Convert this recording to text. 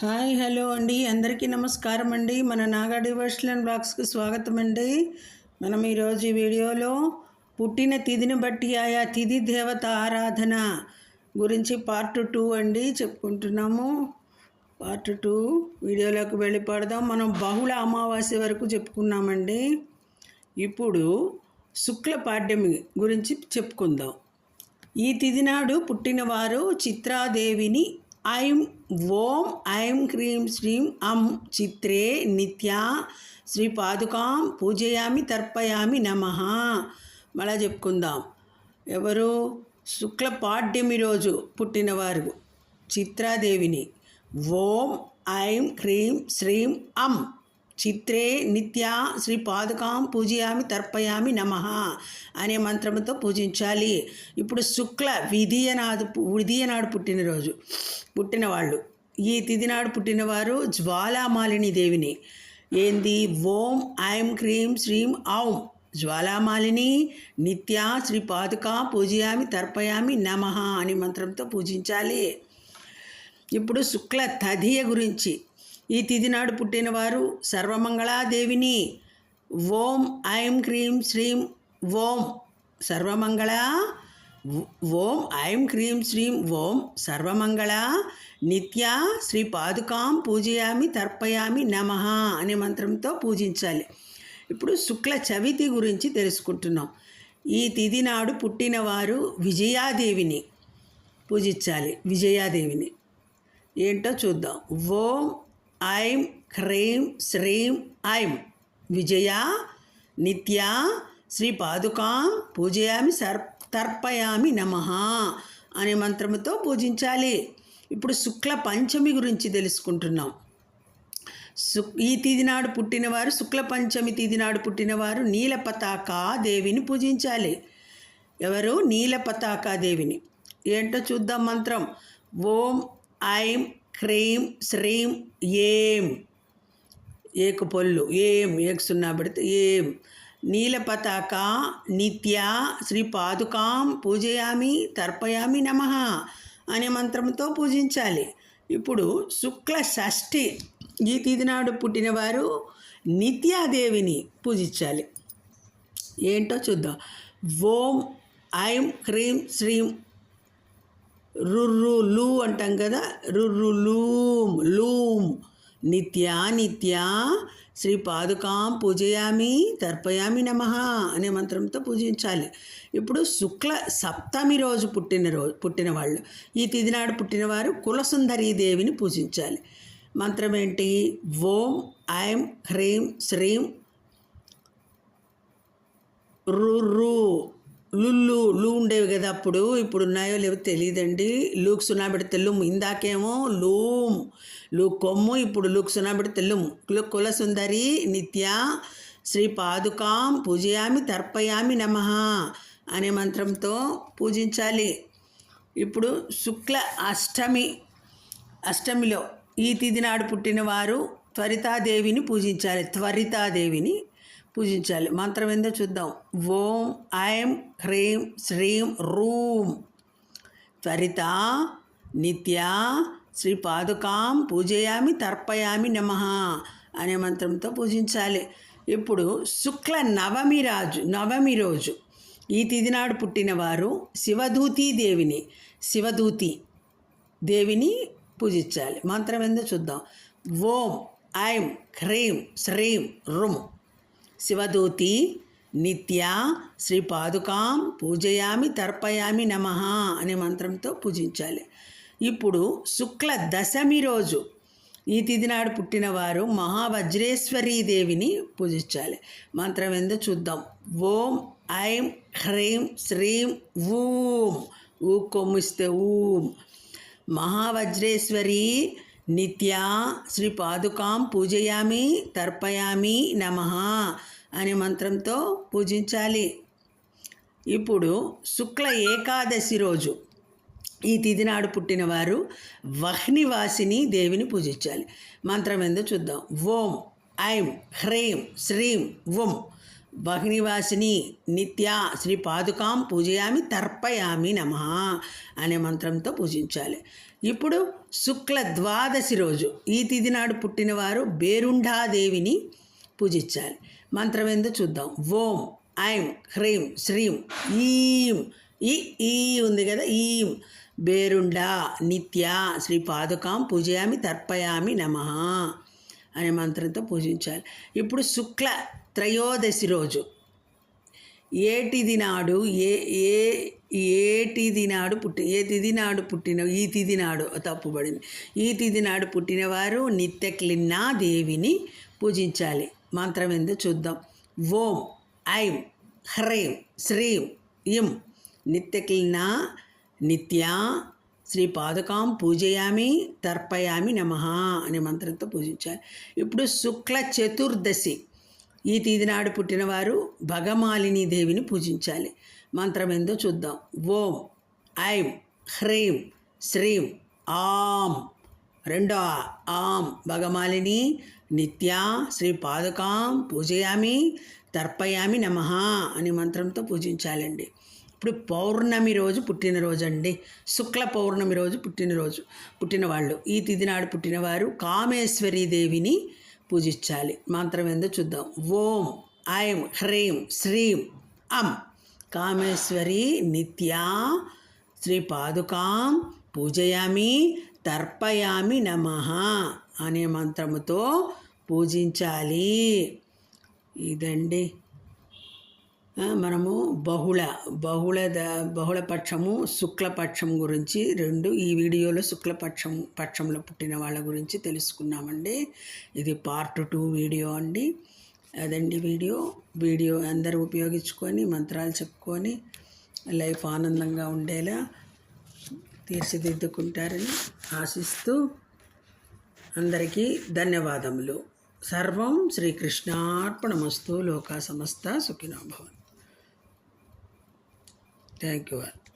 Hi hello అండి. అందరికీ నమస్కారం అండి. మన నాగా డివర్షనల్ బ్లాగ్స్కి స్వాగతం అండి. మనం ఈరోజు ఈ వీడియోలో పుట్టిన తిథిని బట్టి ఆయా తిథి దేవత ఆరాధన గురించి పార్ట్ టూ అండి చెప్పుకుంటున్నాము. పార్ట్ టూ వీడియోలోకి వెళ్ళిపడదాం మనం బహుళ అమావాస్య వరకు చెప్పుకున్నామండి. ఇప్పుడు శుక్ల పాడ్యమి గురించి చెప్పుకుందాం. ఈ తిథి నాడు పుట్టినవారు చిత్రాదేవిని ఐం ఓం ఐం క్రీం శ్రీం అం చిత్రే నిత్యా. శ్రీ పాదుకాం పూజయామి తర్పయామి నమ. మళ్ళా చెప్పుకుందాం. ఎవరు? శుక్ల పాడ్యమి రోజు పుట్టినవారు చిత్రాదేవిని. ఓం ఐం క్రీం శ్రీం అం. చిత్రే నిత్యా శ్రీ పాదుకాం పూజయామి తర్పయామి నమ అనే మంత్రంతో పూజించాలి. ఇప్పుడు శుక్ల విధియనాడు విధియనాడు పుట్టినరోజు పుట్టినవాళ్ళు ఈ తిథినాడు పుట్టినవారు జ్వాలామాలిని దేవిని. ఏంది? ఓం ఐం క్రీం శ్రీం ఔం. జ్వాలామాలిని నిత్యా శ్రీ పాదుకా పూజయామి తర్పయామి నమ అనే మంత్రంతో పూజించాలి. ఇప్పుడు శుక్ల తదియ గురించి. ఈ తిథి నాడు పుట్టినవారు సర్వమంగళాదేవిని. ఓం ఐం క్రీం శ్రీం ఓం సర్వమంగళ ఓం ఐం క్రీం శ్రీం ఓం సర్వమంగళ నిత్య శ్రీ పాదుకాం పూజయామి తర్పయామి నమ అనే మంత్రంతో పూజించాలి. ఇప్పుడు శుక్ల చవితి గురించి తెలుసుకుంటున్నాం. ఈ తిథి నాడు పుట్టినవారు విజయాదేవిని పూజించాలి విజయాదేవిని. ఏంటో చూద్దాం. ఓం ఐం హ్రీం శ్రీం ఐం. విజయ నిత్య శ్రీ పాదుకాం పూజయామి సర్ తర్పయామి నమ అనే మంత్రముతో పూజించాలి. ఇప్పుడు శుక్ల పంచమి గురించి తెలుసుకుంటున్నాం. సు ఈ తిథి నాడు పుట్టినవారు శుక్ల పంచమి తిథి నాడు పుట్టినవారు నీలపతాక దేవిని పూజించాలి. ఎవరు? నీలపతాకా దేవిని. ఏంటో చూద్దాం మంత్రం. ఓం ఐం హ్రీం శ్రీం ఏం. ఏకు పొల్లు ఏం. ఏకు సున్నా పెడితే ఏం. నీల పతాక నిత్య శ్రీ పాదుకాం పూజయామి తర్పయామి నమ అనే మంత్రంతో పూజించాలి. ఇప్పుడు శుక్ల షష్ఠి ఈ తిథి నాడు పుట్టినవారు నిత్యాదేవిని పూజించాలి. ఏంటో చూద్దాం. ఓం ఐం హ్రీం శ్రీం రుర్రు లూ అంటాం కదా? రుర్రు లూమ్ లూమ్ నిత్యా నిత్యా. శ్రీ పాదుకాం పూజయామి తర్పయామి నమ అనే మంత్రంతో పూజించాలి. ఇప్పుడు శుక్ల సప్తమి రోజు పుట్టిన రోజు పుట్టిన వాళ్ళు. ఈ తిథినాడు పుట్టినవారు కులసుందరీ దేవిని పూజించాలి. మంత్రం ఏంటి? ఓం ఐం హ్రీం శ్రీం. రుర్రు. లుల్లు లు ఉండేవి కదా అప్పుడు ఇప్పుడు ఉన్నాయో లేవో తెలియదండి లూక్ సున్నా తెల్లుము. లుమ్ ఇందాకేమో లూమ్ లూ కొమ్ము ఇప్పుడు లూక్ సున్నా తెల్లుము. లుమ్ కుల సుందరి నిత్య శ్రీ పాదుకాం పూజయామి తర్పయామి నమ అనే మంత్రంతో పూజించాలి. ఇప్పుడు శుక్ల అష్టమి అష్టమిలో ఈ తిథి నాడు పుట్టినవారు త్వరితాదేవిని పూజించాలి. త్వరితాదేవిని పూజించాలి. మంత్రం ఏందో చూద్దాం. ఓం ఐం హ్రీం శ్రీం రూం. త్వరిత నిత్య శ్రీ పాదుకాం పూజయామి తర్పయామి నమ అనే మంత్రంతో పూజించాలి. ఇప్పుడు శుక్ల నవమి రాజు నవమి రోజు. ఈ తిది నాడు పుట్టినవారు శివదూతి దేవిని శివదూతి దేవిని పూజించాలి. మంత్రం ఏందో చూద్దాం. ఓం ఐం హ్రీం శ్రీం రుమ్ శివదూతి నిత్య శ్రీ పాదుకాం పూజయామి తర్పయామి నమ అనే మంత్రంతో పూజించాలి. ఇప్పుడు శుక్ల దశమి రోజు ఈ తిథి నాడు పుట్టినవారు మహావజ్రేశ్వరీ దేవిని పూజించాలి. మంత్రం ఏందో చూద్దాం. ఓం ఐం హ్రీం శ్రీం ఊం. ఊ కొమ్మిస్తే ఊం. మహావజ్రేశ్వరి నిత్య శ్రీ పాదుకాం పూజయామి తర్పయామి నమ అనే మంత్రంతో పూజించాలి. ఇప్పుడు శుక్ల ఏకాదశి రోజు. ఈ తిథి నాడు పుట్టినవారు వహ్నివాసిని దేవిని పూజించాలి. మంత్రం ఏందో చూద్దాం. ఓం ఐం హ్రీం శ్రీం ఓం వహ్నివాసిని నిత్య శ్రీ పాదుకాం పూజయామి తర్పయామి నమ అనే మంత్రంతో పూజించాలి. ఇప్పుడు శుక్ల ద్వాదశి రోజు. ఈ తిథి నాడు పుట్టినవారు బేరుండాదేవిని పూజించాలి. మంత్రం ఏందో చూద్దాం. ఓం ఐం హ్రీం శ్రీం ఈం. ఈ ఈ ఉంది కదా ఈం. బేరుండా నిత్య శ్రీ పాదుకాం పూజయామి తర్పయామి నమ అనే మంత్రంతో పూజించాలి. ఇప్పుడు శుక్ల త్రయోదశి రోజు. ఏటిది నాడు ఏ ఏ ఏటిది నాడు పుట్టి ఏ తిది నాడు పుట్టిన ఈ తిది నాడు తప్పుబడింది ఈ తిది నాడు పుట్టినవారు నిత్యక్లిన్నా దేవిని పూజించాలి. మంత్రం ఏందో చూద్దాం. ఓం ఐం హ్రీం శ్రీం ఇం. నిత్యక్లిన్నా నిత్యా శ్రీ పాదుకాం పూజయామి తర్పయామి నమ అనే మంత్రంతో పూజించాలి. ఇప్పుడు శుక్ల చతుర్దశి. ఈ తీది నాడు పుట్టినవారు భగమాలిని దేవిని పూజించాలి. మంత్రం ఏందో చూద్దాం. ఓం ఐం హ్రీం శ్రీం ఆం. రెండో ఆం భగమాలిని నిత్యా శ్రీ పాదుకాం పూజయామి తర్పయామి నమ అనే మంత్రంతో పూజించాలండి. ఇప్పుడు పౌర్ణమి రోజు పుట్టినరోజు అండి శుక్ల పౌర్ణమి రోజు పుట్టినరోజు. పుట్టినవాళ్ళు. ఈ తిథి నాడు పుట్టినవారు కామేశ్వరీదేవిని పూజించాలి. మంత్రం ఏందో చూద్దాం. ఓం ఐం హ్రీం శ్రీం అం. కామేశ్వరి నిత్యా శ్రీ పాదుకాం పూజయామి తర్పయామి నమ అనే మంత్రముతో పూజించాలి. ఇదండి. మనము బహుళ బహుళ ద- బహుళపక్షము శుక్లపక్షం గురించి రెండు ఈ వీడియోలో శుక్లపక్షం పక్షంలో పుట్టిన వాళ్ళ గురించి తెలుసుకున్నామండి. ఇది పార్ట్ టూ వీడియో అండి. అదండి వీడియో. వీడియో అందరూ ఉపయోగించుకొని మంత్రాలు చెప్పుకొని లైఫ్ ఆనందంగా ఉండేలా తీర్చిదిద్దుకుంటారని ఆశిస్తూ అందరికీ ధన్యవాదములు. సర్వం శ్రీకృష్ణార్పణమస్తు లోకా సమస్త సుఖినోభవన్ థ్యాంక్ యూ ఆల్